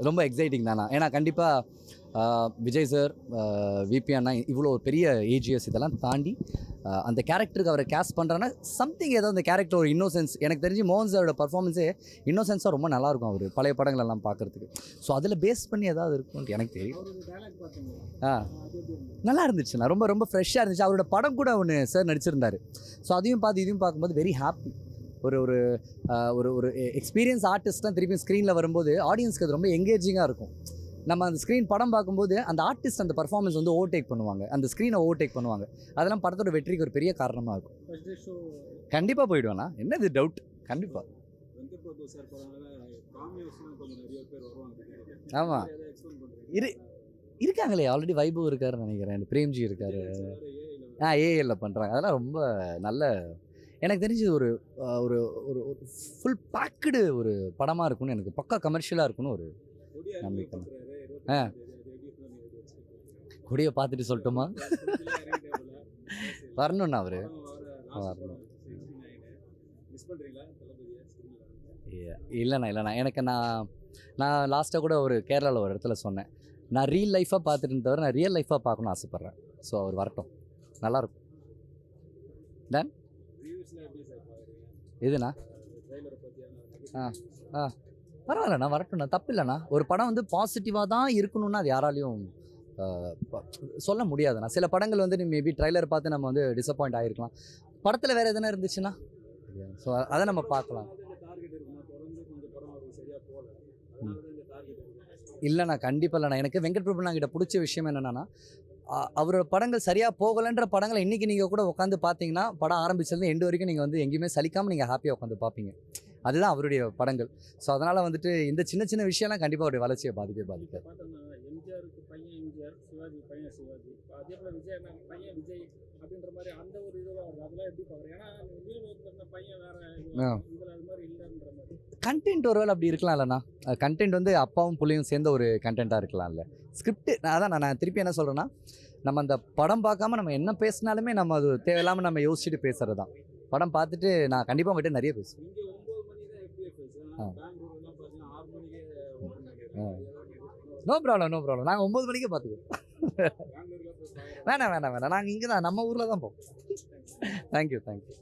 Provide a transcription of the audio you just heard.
ரொம்ப எக்ஸைட்டிங் தானா? ஏன்னா கண்டிப்பாக விஜய் சார் விபி அண்ணா இவ்வளோ ஒரு பெரிய ஏஜிஎஸ் இதெல்லாம் தாண்டி அந்த கேரக்டருக்கு அவரை கேஸ்ட் பண்ணுறேன்னா சம்திங் ஏதோ அந்த கேரக்டர் ஒரு இன்னோசென்ஸ் எனக்கு தெரிஞ்சு மோகன் சாரோட பர்ஃபார்மன்ஸே இன்னோசென்ஸாக ரொம்ப நல்லாயிருக்கும் அவர் பழைய படங்கள் எல்லாம் பார்க்குறதுக்கு ஸோ அதில் பேஸ் பண்ணி ஏதாவது இருக்கும்னு எனக்கு தெரியும். ஆ. நல்லா இருந்துச்சுண்ணா ரொம்ப ரொம்ப ஃப்ரெஷ்ஷாக இருந்துச்சு. அவரோட படம் கூட ஒன்று சார் நடிச்சிருந்தார். ஸோ அதையும் பார்த்து இதையும் பார்க்கும்போது வெரி ஹாப்பி ஒரு ஒரு ஒரு ஒரு எக்ஸ்பீரியன்ஸ் ஆர்டிஸ்ட்லாம் திருப்பி ஸ்க்ரீனில் வரும்போது ஆடியன்ஸ்க்கு அது ரொம்ப எங்கேஜிங்காக இருக்கும். நம்ம அந்த ஸ்க்ரீன் படம் பார்க்கும்போது அந்த ஆர்டிஸ்ட் அந்த பர்ஃபார்மன்ஸ் வந்து ஓவர்டேக் பண்ணுவாங்க. அந்த ஸ்க்ரீனை ஓவர்டேக் பண்ணுவாங்க. அதெல்லாம் படத்தோட வெற்றிக்கு ஒரு பெரிய காரணமாக இருக்கும். கண்டிப்பாக போயிடுவேண்ணா என்னது டவுட் கண்டிப்பாக ஆமாம் இரு- இருக்காங்களே ஆல்ரெடி வைபவ் இருக்காருன்னு நினைக்கிறேன். பிரேம்ஜி இருக்காரு. ஆ ஏஎல்ல பண்ணுறாங்க அதெல்லாம் ரொம்ப நல்ல எனக்கு தெரிஞ்சு ஒரு ஒரு ஒரு ஃபுல் பேக்குடு ஒரு படமாக இருக்கும்னு எனக்கு பக்கா கமர்ஷியலாக இருக்கும்னு ஒரு நம்பிக்கை. ஆ. கொடியை பார்த்துட்டு சொல்லட்டுமா? வரணும்ண்ணா அவர். வரணும். இல்லைண்ணா இல்லைண்ணா. எனக்கு நான் நான் லாஸ்ட்டாக கூட ஒரு கேரளாவில் ஒரு இடத்துல சொன்னேன். நான் ரீல் லைஃபாக பார்த்துட்டு தவிர நான் ரியல் லைஃபாக பார்க்கணும்னு ஆசைப்பட்றேன். ஸோ அவர் வரட்டும். நல்லாயிருக்கும். பாக்குறீங்க? எதுண்ணா ஆ. ஆ. பரவாயில்லண்ணா வரட்டும்ண்ணா தப்பு இல்லைண்ணா ஒரு படம் வந்து பாசிட்டிவாக தான் இருக்கணும்னா அது யாராலையும் சொல்ல முடியாதுண்ணா. சில படங்கள் வந்து மேபி ட்ரைலர் பார்த்து நம்ம வந்து டிசப்பாயிண்ட் ஆகிருக்கலாம் படத்தில் வேறு எதுனா இருந்துச்சுன்னா? ஸோ அதை நம்ம பார்க்கலாம். இல்லைண்ணா கண்டிப்பாக இல்லைண்ணா. எனக்கு வெங்கட் பிரபு கிட்ட பிடிச்ச விஷயம் என்னென்னா அவரோட படங்கள் சரியாக போகலைன்ற படங்களை இன்றைக்கி நீங்கள் கூட உட்காந்து பார்த்தீங்கன்னா படம் ஆரம்பிச்சதுலேருந்து எண்டு வரைக்கும் நீங்கள் வந்து எங்கேயுமே சலிக்காமல் நீங்கள் ஹாப்பியாக உட்காந்து பார்ப்பீங்க அதுதான் அவருடைய படங்கள். ஸோ அதனால் வந்துட்டு இந்த சின்ன சின்ன விஷயம்லாம் கண்டிப்பாக அவருடைய வளர்ச்சியை இல்லைன்ற மாதிரி. கண்டென்ட் ஒருவேளை அப்படி இருக்கலாம் இல்லைண்ணா. கண்டென்ட் வந்து அப்பாவும் புள்ளையும் சேர்ந்த ஒரு கண்டென்ட்டாக இருக்கலாம்ல ஸ்கிரிப்ட் அதான் நான் நான் திருப்பி என்ன சொல்கிறேன்னா நம்ம அந்த படம் பார்க்காம நம்ம என்ன பேசினாலுமே நம்ம அது தேவையில்லாமல் நம்ம யோசிச்சுட்டு பேசுறது தான் படம் பார்த்துட்டு நான் கண்டிப்பாக உங்கள்கிட்ட நிறைய பேசுவேன். நோ ப்ராப்ளம் நோ ப்ராப்ளம் நாங்கள் ஒம்பது மணிக்கே பார்த்துக்குவோம் பாக்குறேன் வேணாம் வேணாம் வேணாம். நாங்கள் இங்கே தான் நம்ம ஊரில் தான் போவோம் தேங்க்யூ தேங்க்யூ